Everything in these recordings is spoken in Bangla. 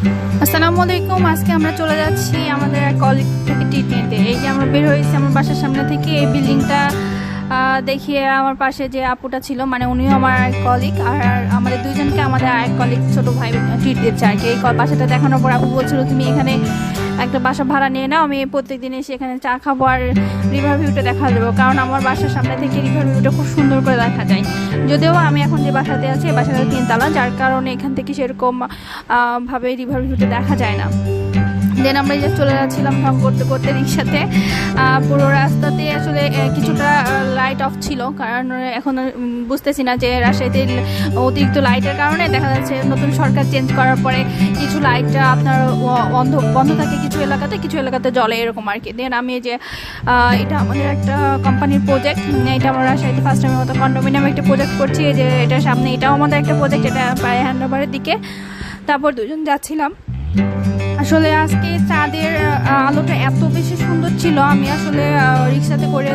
আসসালামু আলাইকুম আজকে আমরা চলে যাচ্ছি আমাদের এক কলিগ থেকে টিটিতে এই যে আমরা বের হয়েছি আমার বাসার সামনে থেকে, এই বিল্ডিংটা দেখিয়ে আমার পাশে যে আপুটা ছিল মানে উনিও আমার এক কলিগ আর আমাদের দুইজনকে আমাদের এক কলিগ ছোট ভাই ট্রিট দিচ্ছে আর কি। এই বাসাটা দেখানোর পর আপু বলছিল, তুমি এখানে একটা বাসা ভাড়া নিয়ে নাও, আমি প্রত্যেকদিন এসে এখানে চা খাব আর রিভার ভিউটা দেখা দেবো। কারণ আমার বাসার সামনে থেকে রিভার ভিউটা খুব সুন্দর করে দেখা যায়। যদিও আমি এখন যে বাসাতে আছি, এই বাসাটা তিনতলা, যার কারণে এখান থেকে সেরকম ভাবে রিভার ভিউটা দেখা যায় না। দেন আমরা যে চলে যাচ্ছিলাম ভ্রমণ করতে করতে রিক্সাতে। পুরো রাস্তাতে আসলে কিছুটা লাইট অফ ছিল। কারণ এখন বুঝতেছি না যে রাজশাহীতে অতিরিক্ত লাইটের কারণে দেখা যাচ্ছে নতুন সরকার চেঞ্জ করার পরে কিছু লাইটটা আপনার ও- বন্ধ থাকে কিছু এলাকাতে কিছু এলাকাতে জলে এরকম আর কি। দেন আমি যে এটা আমাদের একটা কোম্পানির প্রজেক্ট এটা আমরা রাজশাহীতে ফার্স্ট টাইমের মতো কন্ডোমিনিয়াম একটা প্রজেক্ট করছি। যে এটার সামনে এটাও আমাদের একটা প্রজেক্ট এটা প্রায় হ্যান্ডওভারের দিকে। তারপর দুজন যাচ্ছিলাম। আসলে আজকে চাঁদের আলোটা এত বেশি সুন্দর ছিল, আমি আসলে রিক্সাতে করে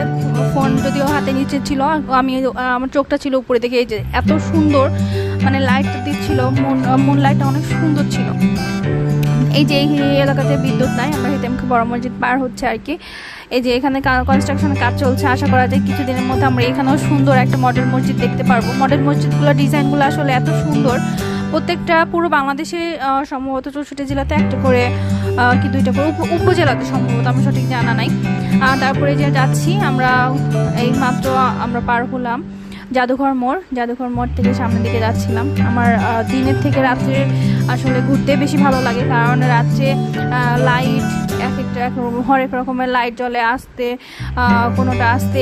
ফোন যদিও হাতে নিচে ছিল, আমি আমার চোখটা ছিল উপরে দেখে এই যে এত সুন্দর মানে লাইট দিচ্ছিল, মুন লাইটটা অনেক সুন্দর ছিল। এই যে এই এলাকাতে বিদ্যুৎ নাই, আমরা হিতেমকে বড় মসজিদ পার হচ্ছে আর কি। এই যে এখানে কনস্ট্রাকশনের কাজ চলছে, আশা করা যায় কিছুদিনের মধ্যে আমরা এখানেও সুন্দর একটা মডেল মসজিদ দেখতে পারব। মডেল মসজিদগুলো ডিজাইনগুলো আসলে এত সুন্দর প্রত্যেকটা পুরো বাংলাদেশে সম্ভবত চৌষট্টি জেলাতে একটা করে কি দুইটা করে উপ- উপজেলাতে সম্ভবত, আমার সঠিক জানা নাই। তারপরে যে যাচ্ছি, আমরা এই মাত্র আমরা পার হলাম জাদুঘর মোড়। জাদুঘর মোড় থেকে সামনের দিকে যাচ্ছিলাম। আমার দিনের থেকে রাত্রে আসলে ঘুরতে বেশি ভালো লাগে, কারণ রাত্রে লাইট এক একটা এক হরেক রকমের লাইট জ্বলে আসতে কোনোটা আসতে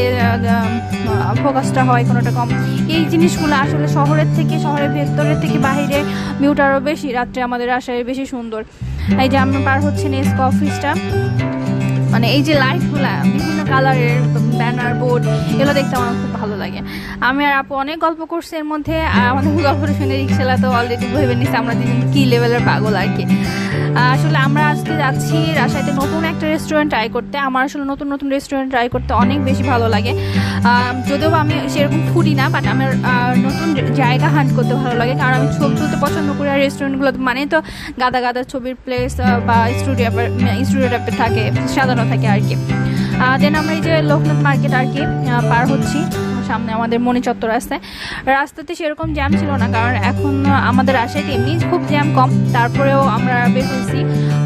ফোকাসটা হয়, কোনোটা কম। এই জিনিসগুলো আসলে শহরের থেকে, শহরের ভেতরের থেকে বাইরে ভিউটা আরও বেশি, রাত্রে আমাদের আশায় বেশি সুন্দর। এই যে আমরা পার হচ্ছে নেস্ক অফিসটা মানে এই যে লাইটগুলো বিভিন্ন কালারের ব্যানার বোর্ড এগুলো দেখতে আমার খুব ভালো লাগে। আমি আর আপু অনেক গল্প করছি এর মধ্যে আমাদের গল্পটা শুনে রিক্সালা তো অলরেডি ভেবে নিচ্ছে আমরা দুজন কি লেভেলের পাগল আর কি। আসলে আমরা আজকে যাচ্ছি রাজশাহীতে নতুন একটা রেস্টুরেন্ট ট্রাই করতে। আমার আসলে নতুন নতুন রেস্টুরেন্ট ট্রাই করতে অনেক বেশি ভালো লাগে। যদিও আমি সেরকম ফুডি না বাট আমার নতুন জায়গা হান্ট করতে ভালো লাগে। কারণ আমি ছবি তুলতে পছন্দ করি আর রেস্টুরেন্টগুলো মানে তো গাদা গাদা ছবির প্লেস বা স্টুডিও স্টুডিও টাইপের থাকে, সাজানো থাকে আর কি। দেন আমরা এই যে লোকনাথ মার্কেট আর কি পার হচ্ছি। সামনে আমাদের মণি চত্বর আছে। রাস্তাতে সেরকম জ্যাম ছিল না, কারণ এখন আমাদের রাজশাহীতে এমনি খুব জ্যাম কম। তারপরেও আমরা বের হয়েছি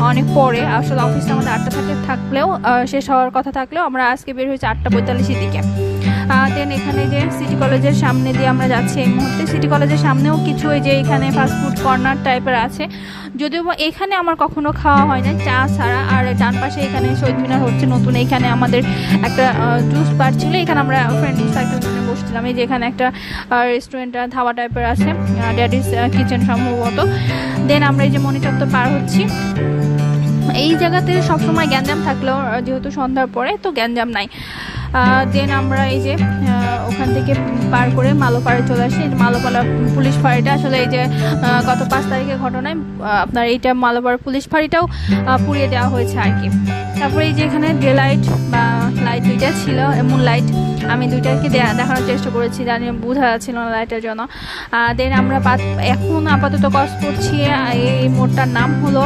অনেক পরে। আসলে অফিসটা আমাদের আটটা থাকে থাকলেও শেষ হওয়ার কথা থাকলেও আমরা আজকে বের হয়েছি আটটা পঁয়তাল্লিশের দিকে। দেন এখানে যে সিটি কলেজের সামনে দিয়ে আমরা যাচ্ছি এই মুহূর্তে। সিটি কলেজের সামনেও কিছু এই যে এখানে ফাস্টফুড কর্নার টাইপের আছে। যদিও এখানে আমার কখনো খাওয়া হয় না, চা ছাড়া। আর ডান পাশে এখানে শহীদ মিনার হচ্ছে নতুন। এখানে আমাদের একটা জুস বার ছিল। এখানে আমরা ফ্রেন্ড সার্কেল নিয়ে বসছিলাম। এই যে এখানে একটা রেস্টুরেন্ট ধাবা টাইপের আছে ড্যাডিস কিচেন সম্ভবত। দেন আমরা এই যে মণিচত্বর পার হচ্ছি। এই জায়গাতে সবসময় গ্যাঞ্জাম থাকলেও যেহেতু সন্ধ্যার পরে, তো গ্যাঞ্জাম নাই। দেন আমরা এই যে ওখান থেকে পার করে মালোপাড়ে চলে আসি। মালোপাড়া পুলিশ ফাঁড়িটা আসলে এই যে গত পাঁচ তারিখের ঘটনায় আপনার এইটা মালোপাড়া পুলিশ ফাঁড়িটাও পুড়িয়ে দেওয়া হয়েছে আর কি। তারপরে এই যে এখানে ডে লাইট বা লাইট দুইটা ছিল, এমন লাইট আমি দুইটাকে দেখানোর চেষ্টা করেছি, জানি বোঝা যাচ্ছিল না লাইটের জন্য। দেন আমরা এখন আপাতত কস করছি এই মোড়টার নাম হলো,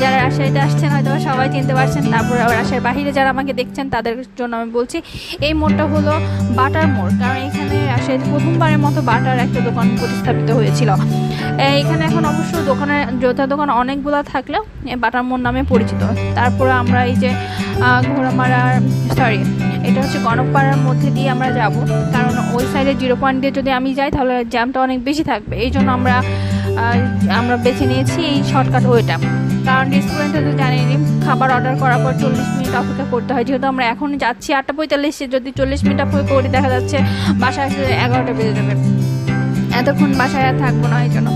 যারা রাজশাহীতে আসছেন হয়তো সবাই চিনতে পারছেন, তারপরে রাজশাহীর বাহিরে যারা আমাকে দেখছেন, তাদের জন্য আমি বলছি এই মোড়টা হলো বাটার মোড়, কারণ এখানে রাজশাহীতে প্রথমবারের মতো বাটার একটা দোকান প্রতিস্থাপিত হয়েছিল। এখানে এখন অবশ্য দোকানের, জোতা দোকান অনেকগুলো থাকলেও বাটার মোড় নামে পরিচিত। তারপরে আমরা এই যে ঘোড়ামারার সরি এটা হচ্ছে গণকপাড়ার মধ্যে দিয়ে আমরা যাব, কারণ ওই সাইডে জিরো পয়েন্ট দিয়ে যদি আমি যাই তাহলে জ্যামটা অনেক বেশি থাকবে। এই জন্য আমরা আমরা বেছে নিয়েছি এই শর্টকাট ওয়েটা কারণ রেস্টুরেন্টে তো জানেনি। খাবার অর্ডার করার পর চল্লিশ মিনিট অপেক্ষা করতে হয়। যেহেতু আমরা এখন যাচ্ছি আটটা পঁয়তাল্লিশে, যদি চল্লিশ মিনিট অপেক্ষা করি, দেখা যাচ্ছে বাসায় আসলে এগারোটা বেজে যাবে। এতক্ষণ বাসায় আর থাকব না এই জন্য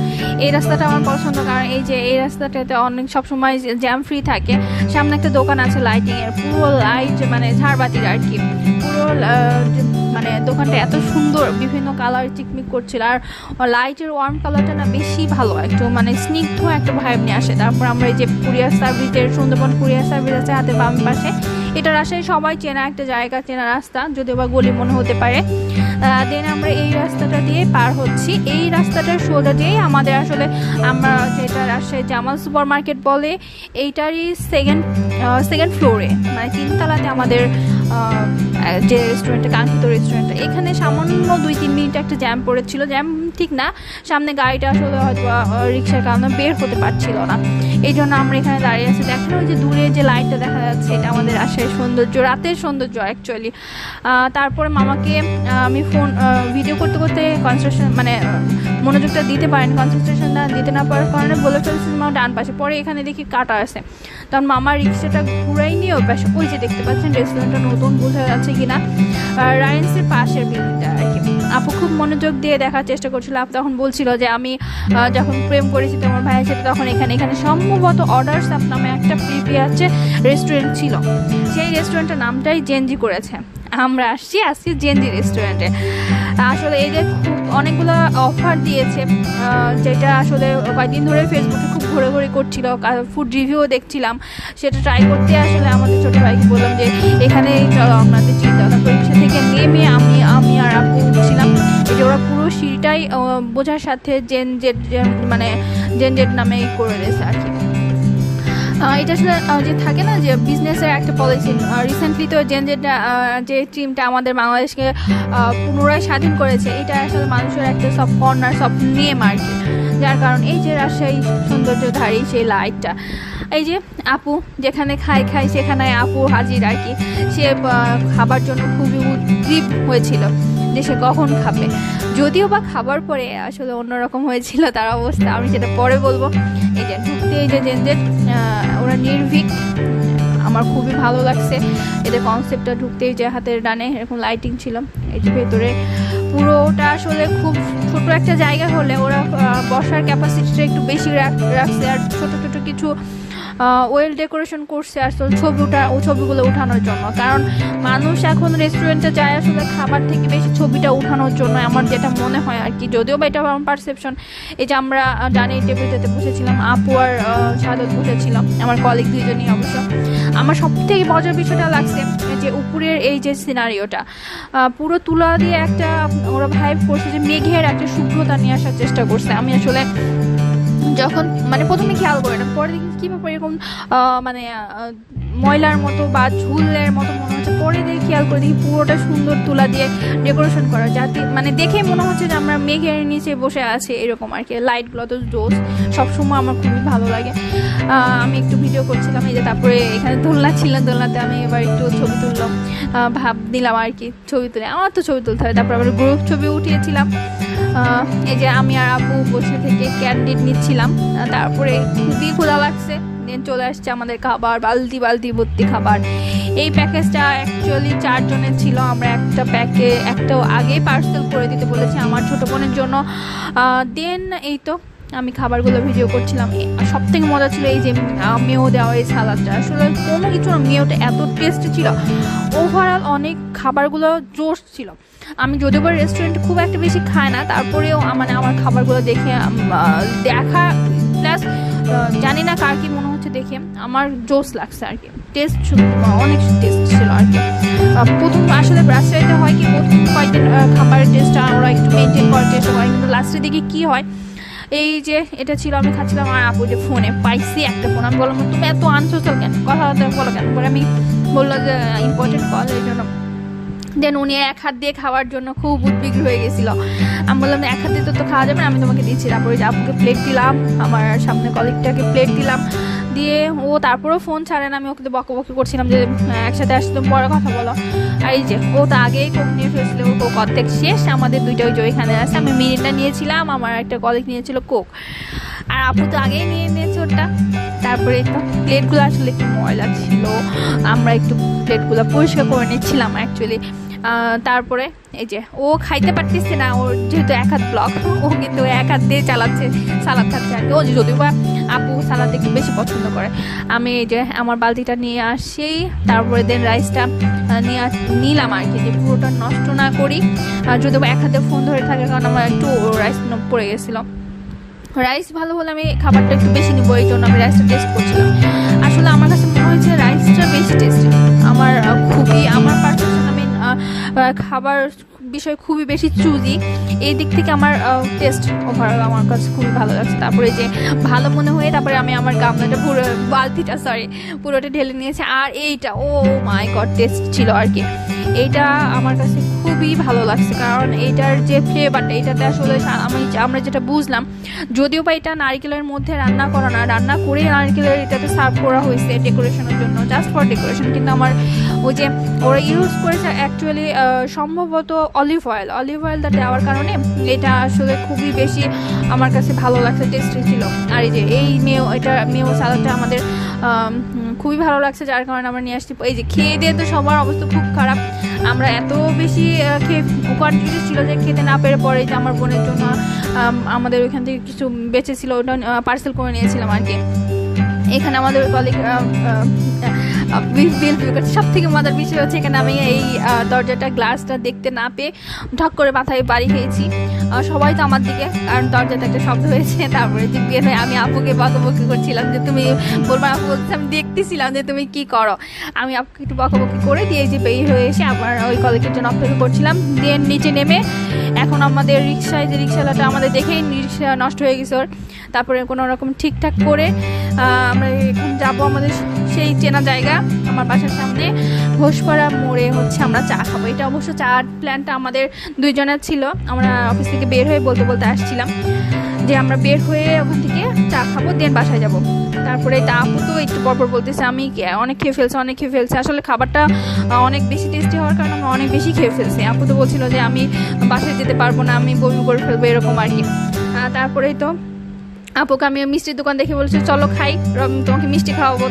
এই রাস্তাটা আমার পছন্দ, কারণ এই যে এই রাস্তাটাতে অনেক সবসময় জ্যাম ফ্রি থাকে। সামনে একটা দোকান আছে লাইটিং এর, পুরো লাইট মানে ঝাড়বাতির আর কি। পুরো মানে দোকানটা এত সুন্দর, বিভিন্ন কালার চিকমিক করছিল। আর লাইটের ওয়ার্ম কালারটা না বেশি ভালো, একটু মানে স্নিগ্ধ একটা ভাইব নিয়ে আসে। তারপর আমরা এই যে কুরিয়ার সার্ভিসের সুন্দরবন কুরিয়ার সার্ভিস আছে হাতে বাম পাশে, এটা রাজশাহী সবাই চেনা, একটা জায়গা চেনা রাস্তা, যদিও বা গলি মনে হতে পারে। দেন আমরা এই রাস্তাটা দিয়ে পার হচ্ছি। এই রাস্তাটার সোজা দিয়েই আমাদের আসলে আমরা যেটা রাজশাহী জামাল সুপার মার্কেট বলে, এইটারই সেকেন্ড সেকেন্ড ফ্লোরে মানে তিনতলাতে আমাদের যে রেস্টুরেন্টটা কাঙ্ক্ষিত রেস্টুরেন্টটা এখানে সামান্য দুই তিন মিনিট একটা জ্যাম পড়েছিল। জ্যাম ঠিক না, সামনে গাড়িটা আসলে হয়তো রিক্সার কারণে বের হতে পারছিল না। এই জন্য আমরা এখানে দাঁড়িয়ে আছি। দেখেন ওই যে দূরে যে লাইটটা দেখা যাচ্ছে, এটা আমাদের রাজশাহীর সৌন্দর্য, রাতের সৌন্দর্য অ্যাকচুয়ালি তারপরে মামাকে আমি ফোন ভিডিও করতে করতে কনসেন্ট্রেশন মানে মনোযোগটা দিতে পারেন। কনসেন্ট্রেশনটা দিতে না পারার কারণে বলে ফেলছি মা, ডান পাশে। পরে এখানে দেখি কাটা আছে। তখন মামা রিক্সাটা ঘুরাই নিয়ে পাশে, ওই যে দেখতে পাচ্ছেন রেস্টুরেন্টটা নতুন বোঝা যাচ্ছে কিনা। রায়েন্সের পাশের বিল্ডিংটা আর কি। আপু খুব মনোযোগ দিয়ে দেখার চেষ্টা করছিল। আপু তখন বলছিল যে, আমি যখন প্রেম করেছি তোমার ভাইয়ের সাথে, তখন এখানে এখানে সম্ভবত অর্ডার সাপ নামে একটা প্রিপি আছে রেস্টুরেন্ট ছিল। সেই রেস্টুরেন্টের নামটাই জেনজি করেছে। আমরা আসছি আজকে জেনজি রেস্টুরেন্টে আসলে এই যে খুব অনেকগুলো অফার দিয়েছে যেটা আসলে কয়েকদিন ধরে ফেসবুকে খুব ঘোরাঘুরি করছিল ফুড রিভিউ দেখছিলাম। সেটা ট্রাই করতে আসলে আমাদের ছোটো ভাইকে বললাম যে, এখানে চলো আমাদের চিন্তা পরীক্ষা থেকে নেমে আমি আমি আর আপু উঠছিলাম। যে ওরা পুরো সিঁড়িটাই বোঝার সাথে জেন জেন- মানে জেন জেড নামে করে দিয়েছে আর কি। এটা আসলে যে থাকে না যে বিজনেসের একটা পলিসি রিসেন্টলি তো জেন যে টিমটা আমাদের বাংলাদেশকে পুনরায় স্বাধীন করেছে, এটা আসলে মানুষের একটা সব কর্নার সব নেম আর কি। যার কারণ এই যে রাজশাহী সৌন্দর্যধারী সেই লাইটটা এই যে আপু, যেখানে খাই খাই সেখানে আপু হাজির আর কি। সে খাবার জন্য খুবই উদ্গ্রীব হয়েছিল যে সে কখন খাবে। যদিও বা খাবার পরে আসলে অন্যরকম হয়েছিল তার অবস্থা, আমি সেটা পরে বলব। এই যে ঢুকতে, এই যে জেনজেট ওরা নির্ভীক। আমার খুবই ভালো লাগছে। এদের কনসেপ্টটা ঢুকতেই যে হাতের ডানে এরকম লাইটিং ছিল যে ভেতরে পুরোটা আসলে খুব ছোট একটা জায়গা হলে ওরা বসার ক্যাপাসিটিটা একটু বেশি রাখ- রাখছে। আর ছোটো ছোটো কিছু ওয়েল ডেকোরেশন করছে আসলে ছবি উঠা ছবিগুলো উঠানোর জন্য। কারণ মানুষ এখন রেস্টুরেন্টে যায় আসলে খাবার থেকে বেশি ছবিটা উঠানোর জন্য আমার যেটা মনে হয় আর কি। যদিও বা এটা আমার পারসেপশন এই যে আমরা ডানে টেবিলটাতে বসেছিলাম, আপু আর সাদত বসেছিলাম, আমার কলিগ দুইজনই অবশ্য। আমার সব থেকে মজার বিষয়টা লাগছে যে উপরের এই যে সিনারিওটা পুরো তুলা দিয়ে একটা ওরা ভাইব করছে যে মেঘের একটা শুভ্রতা নিয়ে আসার চেষ্টা করছে। আমি আসলে যখন মানে প্রথমে খেয়াল করি না, পরে দেখি কী ব্যাপার, এরকম মানে ময়লার মতো বা ঝুলের মতো মনে হচ্ছে। পরে দেখি, খেয়াল করে দেখি পুরোটা সুন্দর তুলা দিয়ে ডেকোরেশন করা। যাতে মানে দেখে মনে হচ্ছে যে আমরা মেঘের নিচে বসে আছি, এরকম আর কি। লাইটগুলো তো জোস সবসময় আমার খুবই ভালো লাগে। আমি একটু ভিডিও করছিলাম, এই যে তারপরে এখানে দোলনা ছিল, দোলনাতে আমি এবার একটু ছবি তুললাম। ভাব দিলাম আর কি, ছবি তুলে। আমার তো ছবি তুলতে হবে তারপর আবার গ্রুপ ছবি উঠিয়েছিলাম। এই যে আমি আর আপু বসে থেকে ক্যান্ডিড নিচ্ছিলাম তারপরে খুবই খোলা লাগছে। দেন চলে আসছে আমাদের খাবার, বালতি বালতি ভর্তি খাবার। এই প্যাকেজটা অ্যাকচুয়ালি চারজনের ছিল, আমরা একটা প্যাকে একটা আগে পার্সেল করে দিতে বলেছি আমার ছোটো বোনের জন্য। দেন এই তো আমি খাবারগুলো ভিডিও করছিলাম। সব থেকে মজা ছিল এই যে মেও দেওয়া এই সালাদটা। আসলে কোনো কিছু না মেয়েটা এত টেস্টি ছিল। ওভারঅল অনেক খাবারগুলো জোশ ছিল। আমি যদিও বা রেস্টুরেন্টে খুব একটা বেশি খাই না, তারপরেও মানে আমার খাবারগুলো দেখে দেখা প্লাস জানি না কার কি মনে হচ্ছে দেখে, আমার জোস লাগছে আর কি। টেস্ট অনেক টেস্ট ছিল আর কি। প্রথম, আসলে রাজশাহীতে হয় কি, প্রথম কয়েকদিন খাবারের টেস্টটা ওরা একটু মেনটেন করার চেষ্টা করে, কিন্তু লাস্টের দিকে কী হয় এই যে, এটা ছিল আমি খাচ্ছিলাম, আর আপু যে ফোনে পাইছি একটা ফোন। আমি বললাম, তুমি এত আনসোশাল কেন? কথা বলো কেন? পরে আমি বলল যে ইম্পর্টেন্ট কল এই জন্য। দেন উনি এক হাত দিয়ে খাওয়ার জন্য খুব উদ্বিগ্ন হয়ে গেছিল। আমি বললাম, এক হাত দিয়ে তো খাওয়া যাবে না, আমি তোমাকে দিচ্ছি। তারপরে যে আপুকে প্লেট দিলাম, আমার সামনে কলিগটাকে প্লেট দিলাম। দিয়ে ও তারপরেও ফোন ছাড়ে না, আমি ওকে বকবকি করছিলাম যে একসাথে আসলে বড় কথা বলো। এই যে, ও তো আগেই কোক নিয়ে ফেলছিল ও কোক অর্ধেক শেষ, আমাদের দুইটা ওই ওইখানে আছে, আমি মিনিটটা নিয়েছিলাম, আমার একটা কলিগ নিয়েছিল কোক আর আপু তো আগেই নিয়ে নিয়েছে ওটা। তারপরে প্লেটগুলো আসলে একটু ময়লা ছিল, আমরা একটু প্লেটগুলো পরিষ্কার করে নিচ্ছিলাম অ্যাকচুয়ালি তারপরে এই যে, ও খাইতে পারতেছে না, ওর যেহেতু এক হাত ব্লক ও কিন্তু এক হাত দিয়ে চালাচ্ছে সালাদ খাচ্ছে আর কি। ও যদিও আপু সালাদ একটু বেশি পছন্দ করে। আমি এই যে আমার বালতিটা নিয়ে আসি, তারপরে দেন রাইসটা নিয়ে নিলাম আর কি, যে পুরোটা নষ্ট না করি। আর যদিও এক হাতে ফোন ধরে থাকে, কারণ আমার একটু রাইস পড়ে গেছিল। রাইস ভালো হলে আমি খাবারটা একটু বেশি নিবো, এই জন্য আমি রাইসটা টেস্ট করছিলাম। আসলে আমার কাছে মনে হয়েছে রাইসটা বেশি টেস্টি আমার খুবই, আমার পারসেপশন আমি খাবার বিষয় খুবই বেশি চুজি। এই দিক থেকে আমার টেস্ট ওভারঅল আমার কাছে খুবই ভালো লাগছে। তারপরে যে ভালো মনে হয়ে তারপরে আমি আমার গামলাটা পুরো, বালতিটা সরি পুরোটা ঢেলে নিয়েছি। আর এইটা, ও মাই গড টেস্ট ছিল আর কি। এইটা আমার কাছে খুবই ভালো লাগছে। কারণ এইটার যে ফ্লেভারটা এটাতে আসলে আমি আমরা যেটা বুঝলাম, যদিও বা এটা নারকেলের মধ্যে রান্না করা না, রান্না করে নারকেলের এটাতে সার্ভ করা হয়েছে ডেকোরেশনের জন্য জাস্ট ফর ডেকোরেশন কিন্তু আমার ওই যে ওরা ইউজ করেছে অ্যাকচুয়ালি সম্ভবত অলিভ অয়েল অলিভ অয়েলটা দেওয়ার কারণে এটা আসলে খুবই বেশি আমার কাছে ভালো লাগছে টেস্টি ছিল। আর এই যে এই মেও এটা মেও সালাদটা আমাদের খুবই ভালো লাগছে, যার কারণে আমরা নিয়ে আসছি। এই যে খেয়ে দিয়ে তো সবার অবস্থা খুব খারাপ। আমরা এত বেশি খেয়ে কোয়ান্টিটি ছিল যে খেতে না পেরে পরে যে আমার বোনের জন্য আমাদের ওইখান থেকে কিছু বেঁচে ছিল ওটা পার্সেল করে নিয়েছিলাম আর কি। এখানে আমাদের কলিগ বিল সব থেকে মজার বিষয় হচ্ছে এখানে আমি এই দরজাটা গ্লাসটা দেখতে না পেয়ে ঢক করে মাথায় বাড়ি খেয়েছি। সবাই তো আমার দিকে, কারণ দরজাটা একটা শব্দ হয়েছে। তারপরে যে বের হয়ে আমি আপুকে বকবকি করছিলাম যে তুমি বলব আপু বলছে, আমি দেখতেছিলাম যে তুমি কি করো। আমি আপুকে একটু বকবকি করে দিয়ে যে বেরিয়ে হয়ে এসে আবার ওই কলেজের জন্য অপেক্ষা করছিলাম। দিয়ে নিচে নেমে এখন আমাদের রিক্সায় যে রিক্সাওয়ালাটা আমাদের দেখেই রিক্সা নষ্ট হয়ে গেছে তারপরে কোনো রকম ঠিকঠাক করে আমরা এখন যাব আমাদের সেই চেনা জায়গা, আমার বাসার সামনে। ঘোষপাড়া মোড়ে হচ্ছে আমরা চা খাব। এটা অবশ্য চা প্ল্যানটা আমাদের দুইজনের ছিল। আমরা অফিস থেকে বের হয়ে বলতে বলতে আসছিলাম যে আমরা বের হয়ে ওখান থেকে চা খাব, দেন বাসায় যাব। তারপরে তা আপু তো একটু পরপর বলতেছে, আমি অনেক খেয়ে ফেলছে, অনেক খেয়ে ফেলছে। আসলে খাবারটা অনেক বেশি টেস্টি হওয়ার কারণে আমরা অনেক বেশি খেয়ে ফেলছি। আপু তো বলছিল যে, আমি বাসায় যেতে পারব না, আমি বমি করে ফেলব, এরকম আর কি। তারপরেই তো আপুকে আমি মিষ্টির দোকান দেখে বলছি, চলো খাই। তোমাকে মিষ্টি খাওয়াবো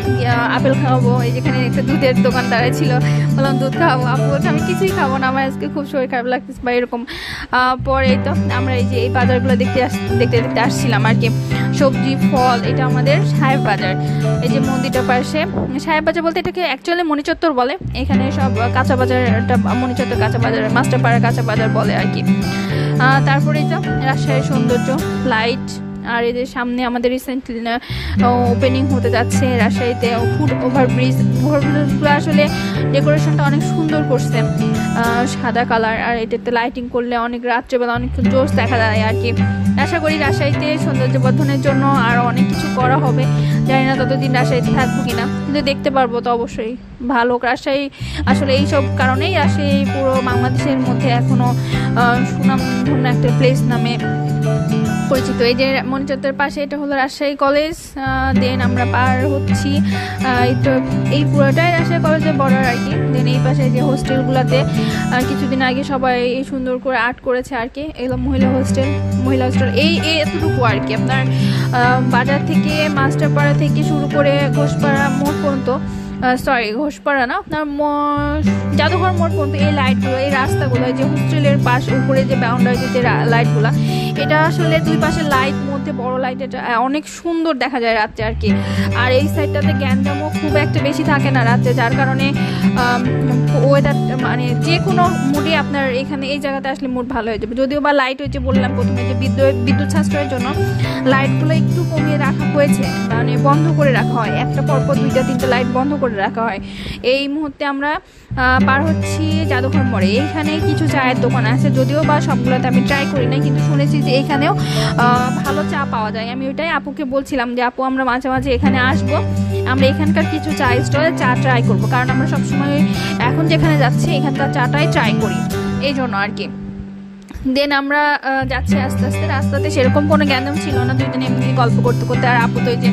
আপেল খাওয়াবো। এই যেখানে একটা দুধের দোকান দাঁড়ায় ছিল, বললাম, দুধ খাওয়াবো আপু বলছে, আমি কিছুই খাব না, আমার আজকে খুব শরীর খারাপ লাগতেছে বা এরকম। পরে তো আমরা এই যে এই বাজারগুলো দেখতে আস, দেখতে দেখতে আসছিলাম আর কি। সবজি, ফল, এটা আমাদের সাহেব বাজার। এই যে মন্দিরটার পাশে, সাহেব বাজার বলতে এটাকে অ্যাকচুয়ালি মণিচত্বর বলে। এখানে সব কাঁচা বাজারটা মণিচত্বর কাঁচা বাজার মাস্টারপাড়া কাঁচা বাজার বলে আর কি। তারপরে তো রাজশাহীর সৌন্দর্য লাইট আর এদের সামনে আমাদের রিসেন্টলি ওপেনিং হতে যাচ্ছে রাজশাহীতে ফুড ওভারব্রিজ ওভারব্রিজগুলো আসলে ডেকোরেশনটা অনেক সুন্দর করছে সাদা কালার আর এটাতে লাইটিং করলে অনেক রাত্রেবেলা অনেক জোশ দেখা যায় আর কি। আশা করি রাজশাহীতে সৌন্দর্য বর্ধনের জন্য আরও অনেক কিছু করা হবে। জানি না ততদিন রাজশাহীতে থাকব কিনা, কিন্তু দেখতে পারব তো অবশ্যই। ভালো রাজশাহী আসলে এইসব কারণেই রাজশাহী পুরো বাংলাদেশের মধ্যে এখনও সুনামধন্য একটা প্লেস নামে পরিচিত। এই যে মনিচত্বের পাশে এটা হলো রাজশাহী কলেজ দেন আমরা পার হচ্ছি এই তো এই পুরোটাই রাজশাহী কলেজের বর্ডার আর কি। দেন এই পাশে যে হোস্টেলগুলোতে কিছুদিন আগে সবাই এই সুন্দর করে আর্ট করেছে আর কি। এগুলো মহিলা হোস্টেল মহিলা হোস্টেল এই এই এতটুকু আর কি আপনার বাজার থেকে মাস্টারপাড়া থেকে শুরু করে ঘোষপাড়া মোড় পর্যন্ত সরি ঘোষপাড়া না, আপনার জাদুঘর মোড় পর্যন্ত এই লাইটগুলো এই রাস্তাগুলো যে হোস্টেলের পাশ উপরে যে বাউন্ডারিতে যে লাইটগুলো এটা আসলে দুই পাশে লাইট মধ্যে বড় লাইট এটা অনেক সুন্দর দেখা যায় রাত্রে আর কি। আর এই সাইডটাতে গ্যাঞ্জামও খুব একটা বেশি থাকে না রাত্রে, যার কারণে ওয়েদার মানে যে কোনো মুডে আপনার এখানে, এই জায়গাতে আসলে মুড ভালো হয়ে যাবে। যদিও বা লাইট হয়েছে বললাম প্রথমে যে বিদ্যুৎ বিদ্যুৎ সাশ্রয়ের জন্য লাইটগুলো একটু কমিয়ে রাখা হয়েছে মানে বন্ধ করে রাখা হয়। একটা পরপর দুইটা, তিনটা লাইট বন্ধ করে রাখা হয়। এই মুহূর্তে আমরা পার হচ্ছি জাদুঘর মোড়ে। এইখানে কিছু চায়ের দোকান আছে, যদিও বা সবগুলোতে আমি ট্রাই করি না কিন্তু শুনেছি যে এখানেও ভালো চা পাওয়া যায়। আমি ওইটাই আপুকে বলছিলাম যে, আপু, আমরা মাঝে মাঝে এখানে আসব। আমরা এখানকার কিছু চা স্টলে চা ট্রাই করব। কারণ আমরা সবসময় এখন যেখানে যাচ্ছি, এখানকার চাটাই ট্রাই করি। এই জন্য আর কি। দেন আমরা যাচ্ছি আস্তে আস্তে। রাস্তাতে সেরকম কোনো জ্ঞানম ছিল না। দুইদিন এমনি গল্প করতে করতে আর আপু তো যে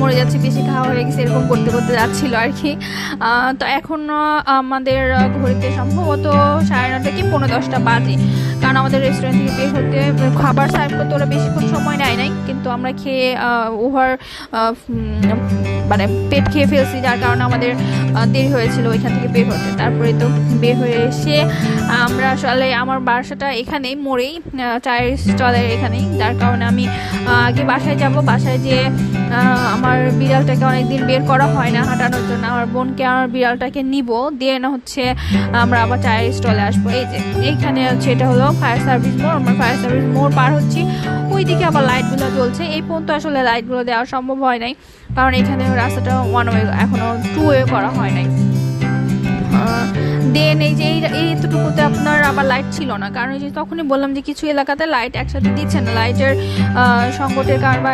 মরে যাচ্ছে, বেশি খাওয়া হয়ে গেছে, এরকম করতে করতে যাচ্ছিল আর কি। তো এখন আমাদের ঘড়িতে সম্ভবত সাড়ে নটা কি পনেরো দশটা বাজে। কারণ আমাদের রেস্টুরেন্ট থেকে বের হতে খাবার সার্ভ করতে ওরা বেশিক্ষণ সময় নেয় নাই। কিন্তু আমরা খেয়ে ওভার মানে পেট খেয়ে ফেলছি যার কারণে আমাদের দেরি হয়েছিল ওইখান থেকে বের হতে। তারপরে তো বের হয়ে এসে আমরা আসলে আমার বাসাটা এখানেই মোড়েই চায়ের স্টলের এখানেই। যার কারণে আমি আগে বাসায় যাব বাসায় যে আহ, আমার বিড়ালটাকে অনেকদিন বের করা হয় না হাঁটানোর জন্য। আমার বোনকে আমার বিড়ালটাকে নিব। দিয়ে না হচ্ছে আমরা আবার চায়ের স্টলে আসব। এই যে, এইখানে হচ্ছে এটা হলো ফায়ার সার্ভিস মোড়। আমার ফায়ার সার্ভিস মোড় পার হচ্ছি। ওইদিকে আবার লাইটগুলো জ্বলছে। এই পর্যন্ত আসলে লাইটগুলো দেওয়া সম্ভব হয় নাই। কারণ এখানে রাস্তাটা ওয়ান ওয়ে এখনও টু ওয়ে করা হয় নাই। দেন এই যে এই- এই আপনার আবার লাইট ছিল না। কারণ এই যে তখনই বললাম যে কিছু এলাকাতে লাইট একসাথে দিচ্ছে না। লাইটের সংকটের কারণ বা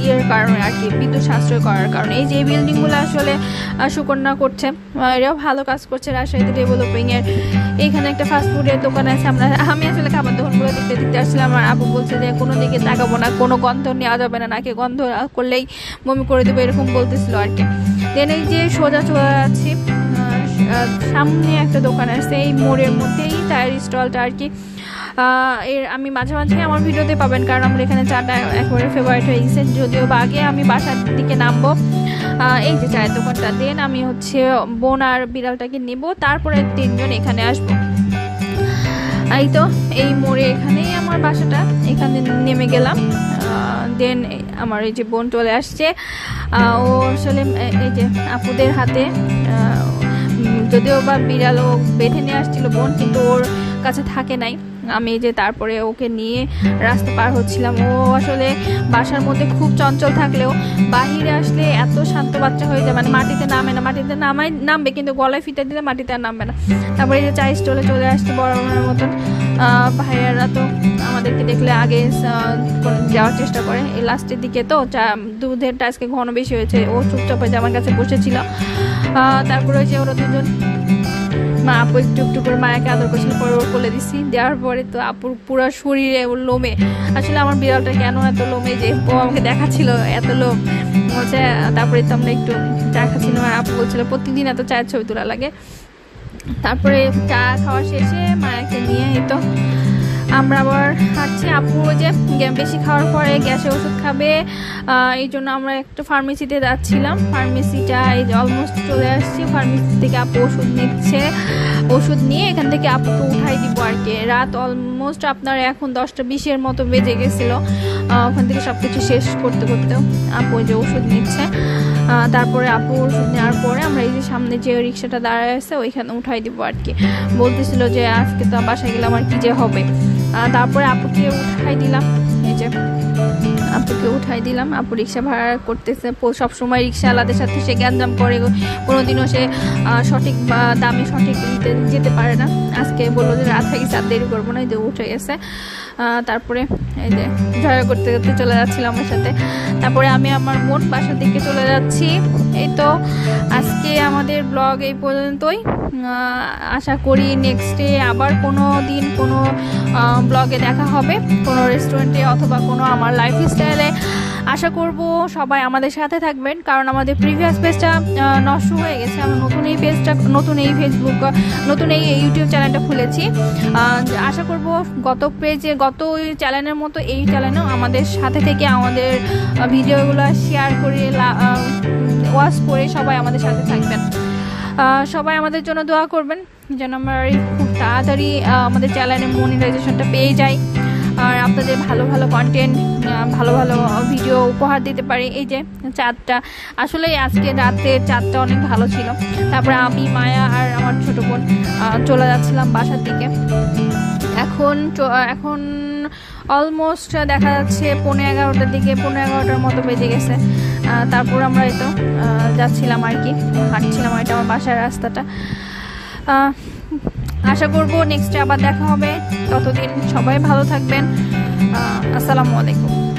ইয়ের কারণে আর কি বিদ্যুৎ সাশ্রয় করার কারণে। এই যে বিল্ডিংগুলো আসলে সুকন্যা করছে এরাও ভালো কাজ করছে রাজশাহীতে ডেভেলপিংয়ের এইখানে একটা ফাস্টফুডের দোকান আছে। আমরা আমি আসলে খাবার দোকানগুলো দেখতে দেখতে আসছিলাম আমার আবু বলছে যে কোনো দিকে তাকাবো না কোনো গন্ধ নেওয়া যাবে না নাকি গন্ধ করলেই বমি করে দেবো এরকম বলতেছিল আর কি। দেন এই যে সোজা চলে আহ, সামনে একটা দোকান আছে, এই মোড়ের মধ্যেই টায়ার স্টলটা আর কি। এর আমি মাঝে মাঝে আমার ভিডিওতে পাবেন, কারণ আমার এখানে চাটা একবারে ফেভারিট হয়ে গেছে। যদিও বা আগে আমি বাসার দিকে নামবো এই যে চায়ের দোকানটা। দেন আমি হচ্ছে বোন আর বিড়ালটাকে নিব, তারপরে তিনজন এখানে আসব। এই তো, এই মোড়ে এখানেই আমার বাসাটা, এখানে নেমে গেলাম। দেন আমার এই যে বোন চলে আসছে। ও আসলে এই যে আপুদের হাতে যদিও বা বিড়াল ও বেঁধে নিয়ে আসছিল বোন, কিন্তু ওর কাছে থাকে নাই। আমি যে তারপরে ওকে নিয়ে রাস্তা পার হচ্ছিলাম, ও আসলে বাসার মধ্যে খুব চঞ্চল থাকলেও বাহিরে আসলে এত শান্ত বাচ্চা হয়ে যায় মানে মাটিতে নামে না, মাটিতে নামাই নামবে, কিন্তু গলায় ফিতে দিলে মাটিতে আর নামবে না। তারপরে যে চাই স্টলে চলে আসছে বড় মতন। ভাইয়ারা তো আমাদেরকে দেখলে আগে যাওয়ার চেষ্টা করে। এই লাস্টের দিকে তো চা দুধেরটা আজকে ঘন বেশি হয়েছে। ও চুপচাপ হয়ে যে আমার কাছে বসেছিল। তারপরে যে ওরা দুজন, মা আপু একটু একটু করে মায়াকে আদর করছিল, পরে ওর কোলে দিছি। দেওয়ার পরে তো আপুর পুরো শরীরে ওর লোমে, আসলে আমার বিড়ালটা কেন এত লোমে যে ও আমাকে দেখাচ্ছিল, এত লোম। বলছে তারপরে তো আমরা একটু চা খাচ্ছিলাম আপু বলছিল, প্রতিদিন এত চায়ের ছবি তোলা লাগে। তারপরে চা খাওয়া শেষে মায়াকে নিয়ে এই তো আমরা আবার হাঁটছি আপু যে বেশি খাওয়ার পরে গ্যাসে ওষুধ খাবে এই জন্য আমরা একটা ফার্মেসিতে যাচ্ছিলাম। ফার্মেসিটা এই যে অলমোস্ট চলে আসছি। ফার্মেসি থেকে আপু ওষুধ নিচ্ছে। ওষুধ নিয়ে এখান থেকে আপুকে উঠাই দিব আর কি। রাত অলমোস্ট আপনার এখন দশটা বিশের মতো বেজে গেছিল। ওখান থেকে সব কিছু শেষ করতে করতে আপু যে ওষুধ নিচ্ছে। তারপরে আপু ওষুধ নেওয়ার পরে আমরা এই যে সামনে যে রিক্সাটা দাঁড়ায় আছে, ওইখানে উঠাই দিব আর কি। বলতেছিল যে আজকে তো বাসায় গেলাম আর কি যে হবে। তারপরে আপুকে উঠাই দিলাম। এই যে আপুকে উঠাই দিলাম। আপু রিক্সা ভাড়া করতেছে। সবসময় রিক্সাওয়ালাদের সাথে সে গ্যাঞ্জাম করে কোনোদিনও সে সঠিক দামে সঠিক যেতে পারে না। আজকে বলল যে রাত গেছে, আর দেরি করব না, এই যে উঠে গেছে। তারপরে এই যে ঝগড়া করতে করতে চলে যাচ্ছিল আমার সাথে। তারপরে আমি আমার মোট বাসার দিকে চলে যাচ্ছি। এই তো আজকে আমাদের ব্লগ এই পর্যন্তই। আশা করি নেক্সট ডে আবার কোনো দিন কোনো ব্লগে দেখা হবে, কোনো রেস্টুরেন্টে অথবা কোনো আমার লাইফ স্টাইলে আশা করব সবাই আমাদের সাথে থাকবেন, কারণ আমাদের প্রিভিয়াস পেজটা নষ্ট হয়ে গেছে। আমরা নতুন এই পেজটা নতুন এই ফেসবুক নতুন এই ইউটিউব চ্যানেলটা খুলেছি। আশা করব গত পেজে গত চ্যানেলের মতো এই চ্যানেলেও আমাদের সাথে থেকে আমাদের ভিডিওগুলো শেয়ার করে ওয়াচ করে সবাই আমাদের সাথে থাকবেন। সবাই আমাদের জন্য দোয়া করবেন, যেন আমরা খুব তাড়াতাড়ি আমাদের চ্যানেলে মনিটাইজেশনটা পেয়ে যাই। আর আপনাদের ভালো ভালো কন্টেন্ট ভালো ভালো ভিডিও উপহার দিতে পারি। এই যে চাঁদটা, আসলে আজকে রাতে চাঁদটা অনেক ভালো ছিল। তারপরে আমি, মায়া আর আমার ছোট বোন চলে যাচ্ছিলাম বাসার দিকে। এখন এখন অলমোস্ট দেখা যাচ্ছে পনেরো এগারোটার দিকে পনেরো এগারোটার মতো বেজে গেছে। তারপর আমরা এই তো যাচ্ছিলাম আর কি, হাঁটছিলাম এটা আমার বাসার রাস্তাটা। আশা করব নেক্সটে আবার দেখা হবে। ততদিন সবাই ভালো থাকবেন। আসসালামু আলাইকুম।